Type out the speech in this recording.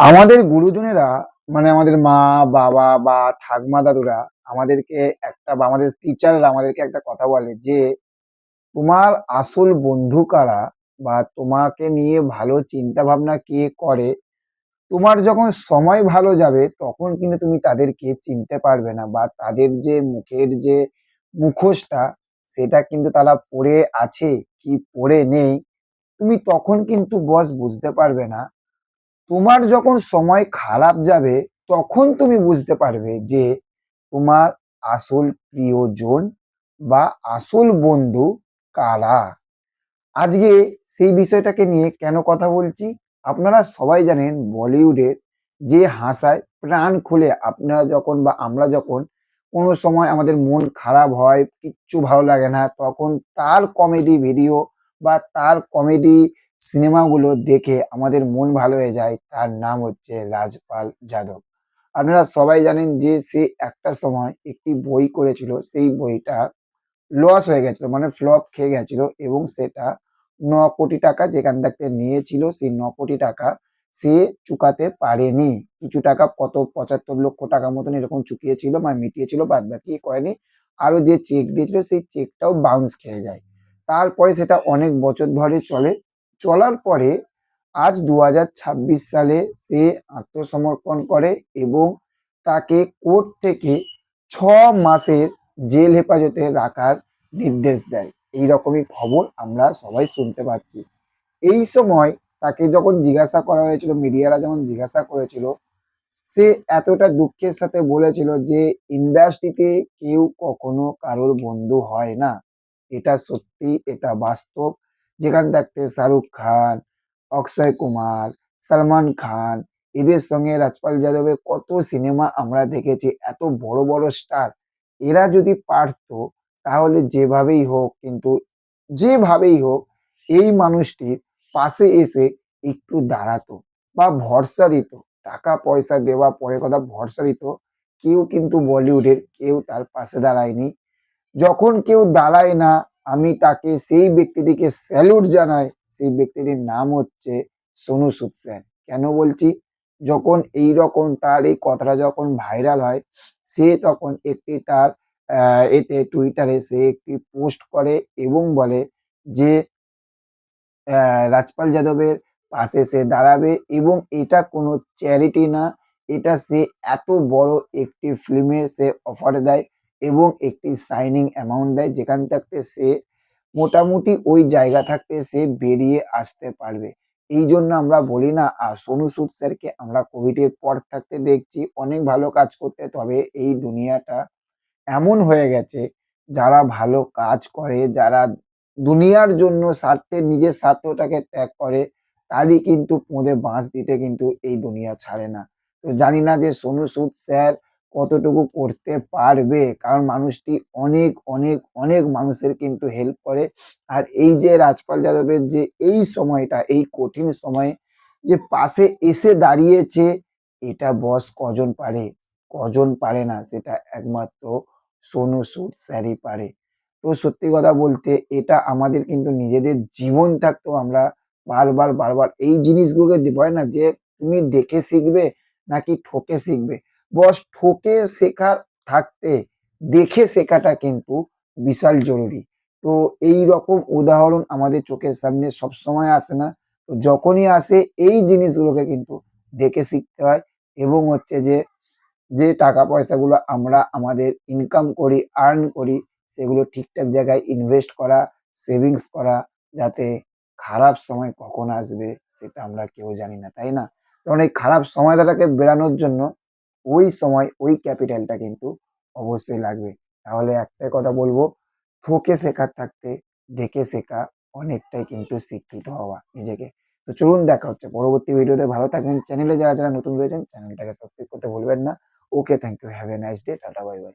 আমাদের গুরুজনেরা মানে আমাদের মা, বাবা বা ঠাকমা দাদুরা আমাদেরকে একটা বা আমাদের টিচাররা আমাদেরকে একটা কথা বলে যে, তোমার আসল বন্ধু কারা বা তোমাকে নিয়ে ভালো চিন্তা ভাবনা কে করে? তোমার যখন সময় ভালো যাবে, তখন কিন্তু তুমি তাদেরকে চিনতে পারবে না বা তাদের যে মুখের যে মুখোশটা, সেটা কিন্তু তারা পরে আছে কি পরে নেই? তুমি তখন কিন্তু বস বুঝতে পারবে না। তোমার যখন সময় খারাপ যাবে, তখন তুমি বুঝতে পারবে যে তোমার আসল প্রিয়জন বা আসল বন্ধু কারা। আজকে সেই বিষয়টাকে নিয়ে কেন কথা বলছি? আপনারা সবাই জানেন বলিউডের যে হাসায় প্রাণ খুলে আপনারা যখন বা আমরা যখন কোনো সময় আমাদের মন খারাপ হয়, কিচ্ছু ভালো লাগে না, তখন তার কমেডি ভিডিও বা তার কমেডি সিনেমাগুলো দেখে আমাদের মন ভালো হয়ে যায়, তার নাম হচ্ছে রাজপাল যাদব। আপনারা সবাই জানেন যে সে একটা সময় একটি বই করেছিল, সেই বইটা লস হয়ে গেছিল মানে ফ্লপ খেয়ে গেছিল এবং সেটা ন কোটি টাকা যেখান থেকে নিয়েছিল, সেই ন কোটি টাকা সে চুকাতে পারেনি। কিছু টাকা কত, পঁচাত্তর লক্ষ টাকা মতন এরকম চুকিয়েছিল মানে মিটিয়েছিল বাদ বাকি করেনি। আরও যে চেক দিয়েছিল, সেই চেকটাও বাউন্স খেয়ে যায়। তারপরে সেটা অনেক বছর ধরে চলে চলার পরে আজ দু হাজার ছাব্বিশ সালে সে আত্মসমর্পণ করে এবং তাকে কোর্ট থেকে ছ মাসের জেল হেফাজতে রাখার নির্দেশ দেয়। এই রকমই খবর আমরা সবাই শুনতে পাচ্ছি। এই সময় তাকে যখন জিজ্ঞাসা করা হয়েছিল, মিডিয়ারা যখন জিজ্ঞাসা করেছিল, সে এতটা দুঃখের সাথে বলেছিল যে, ইন্ডাস্ট্রিতে কেউ কখনো কারোর বন্ধু হয় না। এটা সত্যি, এটা বাস্তব যেখান থাকতে শাহরুখ খান, অক্ষয় কুমার, সালমান খান, এদের সঙ্গে রাজপাল যাদবের কত সিনেমা আমরা দেখেছি, এত বড় বড় স্টার এরা যদি পারতো, তাহলে যেভাবেই হোক, কিন্তু যেভাবেই হোক, এই মানুষটির পাশে এসে একটু দাঁড়াতো বা ভরসা দিত। টাকা পয়সা দেওয়া পরে কথা, ভরসা দিত। কেউ কিন্তু বলিউডের, কেউ তার পাশে দাঁড়ায়নি। যখন কেউ দাঁড়ায় না আমি তাকে সেই ব্যক্তিটিকে স্যালুট জানাই। সেই ব্যক্তিটির নাম হচ্ছে সোনু সুদ সেন। কেন বলছি? যখন এই রকম তার এই কথাটা যখন ভাইরাল হয়, সে তখন একটি তার এতে টুইটারে সে একটি পোস্ট করে এবং বলে যে রাজপাল যাদবের পাশে সে দাঁড়াবে এবং এটা কোনো চ্যারিটি না। এটা সে এত বড় একটি ফিল্মের সে অফার দেয়। এবং একটি সাইনিং অ্যামাউন্ট দেয়, যেখান থাকতে সে মোটামুটি ওই জায়গা থাকতে সে বেরিয়ে আসতে পারবে। এই জন্য আমরা বলি না আর সোনু সুদ স্যারকে আমরা কোভিডের পর থাকতে দেখছি, অনেক ভালো কাজ করতে। তবে এই দুনিয়াটা এমন হয়ে গেছে, যারা ভালো কাজ করে, যারা দুনিয়ার জন্য স্বার্থে নিজের স্বার্থটাকে ত্যাগ করে, তারই কিন্তু পোঁদে বাঁশ দিতে কিন্তু এই দুনিয়া ছাড়ে না। তো জানি না যে সোনু সুদ স্যার কতটুকু করতে পারবে? কারণ মানুষটি অনেক অনেক অনেক মানুষের কিন্তু হেল্প করে। আর এই যে রাজপাল যাদবের যে এই সময়টা, এই কঠিন সময়ে যে পাশে এসে দাঁড়িয়েছে, এটা বস কজন পারে? কজন পারে না? সেটা একমাত্র সোনু সুদ স্যারই পারে। তো সত্যি কথা বলতে এটা আমাদের কিন্তু নিজেদের জীবন থাকতেও আমরা বারবার বারবার এই জিনিসগুলোকে বলে না যে তুমি দেখে শিখবে নাকি ঠকে শিখবে। বস ঠকে শেখার থাকতে দেখে শেখাটা কিন্তু বিশাল জরুরি। তো এই রকম উদাহরণ আমাদের চোখের সামনে সবসময় আসে না। তো যখনই আসে, এই জিনিসগুলোকে কিন্তু দেখে শিখতে হয় এবং হচ্ছে যে যে টাকা পয়সাগুলো আমরা আমাদের ইনকাম করি আর্ন করি, সেগুলো ঠিকঠাক জায়গায় ইনভেস্ট করা সেভিংস করা, যাতে খারাপ সময় কখন আসবে, সেটা আমরা কেউ জানি না, তাই না? কারণ এই খারাপ সময়টাকে বেরানোর জন্য ওই সময় ওই ক্যাপিটালটা কিন্তু অবশ্যই লাগবে। তাহলে একটাই কথা বলব ফোকে শেখার থাকতে, দেখে শেখা অনেকটাই কিন্তু শিক্ষিত হওয়া নিজেকে। তো চলুন দেখা হচ্ছে পরবর্তী ভিডিওতে। ভালো থাকবেন। চ্যানেলে যারা যারা নতুন রয়েছেন, চ্যানেলটাকে সাবস্ক্রাইব করতে ভুলবেন না। Okay thank you have a nice day tata bye bye